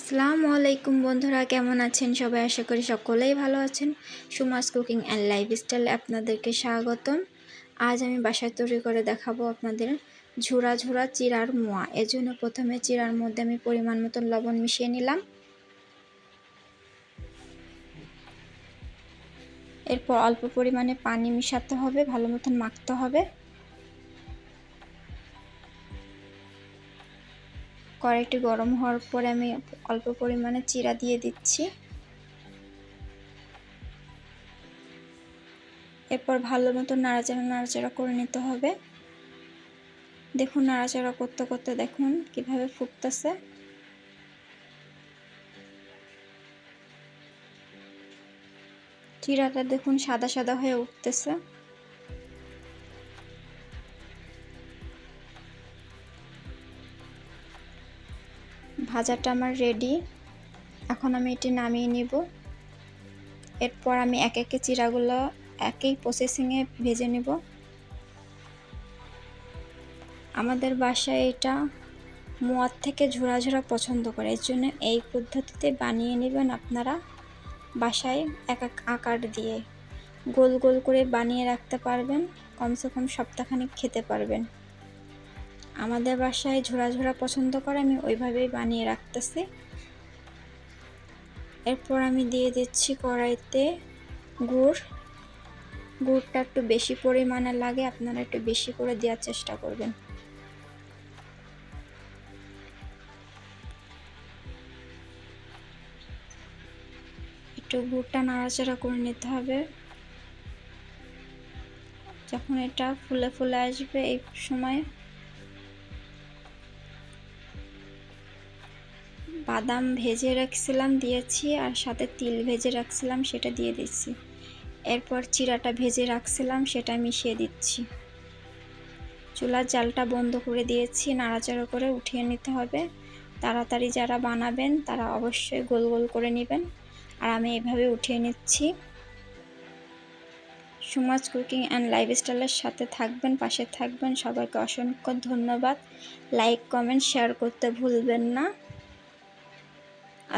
আসসালামু আলাইকুম বন্ধুরা, কেমন আছেন সবাই? আশা করি সকলেই ভালো আছেন। সুমাস কুকিং অ্যান্ড লাইফস্টাইলে আপনাদেরকে স্বাগতম। আজ আমি বাসায় তৈরি করে দেখাবো আপনাদের ঝুরা ঝুরা চিরার মোয়া। এজন্য প্রথমে চিরার মধ্যে আমি পরিমাণ মতন লবণ মিশিয়ে নিলাম। এরপর অল্প পরিমাণে পানি মিশাতে হবে, ভালো মতন মাখতে হবে। কড়াইটি গরম হওয়ার পরে আমি অল্প পরিমাণে চিরা দিয়ে দিচ্ছি। এরপর ভালো মতো নাড়াচাড়া নাড়াচাড়া করে নিতে হবে। দেখুন নাড়াচাড়া করতে করতে দেখুন কীভাবে ফুটতেছে। চিরাটা দেখুন সাদা সাদা হয়ে উঠতেছে। ভাজাটা আমার রেডি এখন আমি এটি নামিয়ে নিব। এরপর আমি এক একে চিরাগুলো একই প্রসেসিংয়ে ভেজে নেব। আমাদের বাসায় এটা মোয়ার থেকে ঝোড়া ঝোড়া পছন্দ করে। এর জন্য এই পদ্ধতিতে বানিয়ে নেবেন আপনারা বাসায় এক এক আকার দিয়ে। গোল গোল করে বানিয়ে রাখতে পারবেন। কমসে কম সপ্তাহখানিক খেতে পারবেন। আমাদের বাসায় ঝোড়া ঝোড়া পছন্দ করে, আমি ওইভাবেই বানিয়ে রাখতেছি। এরপর আমি দিয়ে দিচ্ছি কড়াইতে গুড়। গুড়টা একটু বেশি পরিমাণে লাগে, আপনারা একটু বেশি করে দেওয়ার চেষ্টা করবেন। একটু গুড়টা নাড়াচাড়া করে নিতে হবে। যখন এটা ফুলে ফুলে আসবে, এই সময় বাদাম ভেজে রাখছিলাম, দিয়েছি, আর সাথে তিল ভেজে রাখছিলাম, সেটা দিয়ে দিচ্ছি। এরপর চিরাটা ভেজে রাখছিলাম, সেটা মিশিয়ে দিচ্ছি। চুলার জালটা বন্ধ করে দিয়েছি, নাড়াচাড়া করে উঠিয়ে নিতে হবে। তাড়াতাড়ি যারা বানাবেন, তারা অবশ্যই গোল গোল করে নেবেন। আর আমি এভাবে উঠিয়ে নিচ্ছি। সুমাজ কুকিং অ্যান্ড লাইফস্টাইলের সাথে থাকবেন, পাশে থাকবেন। সবাইকে অসংখ্য ধন্যবাদ। লাইক, কমেন্ট, শেয়ার করতে ভুলবেন না।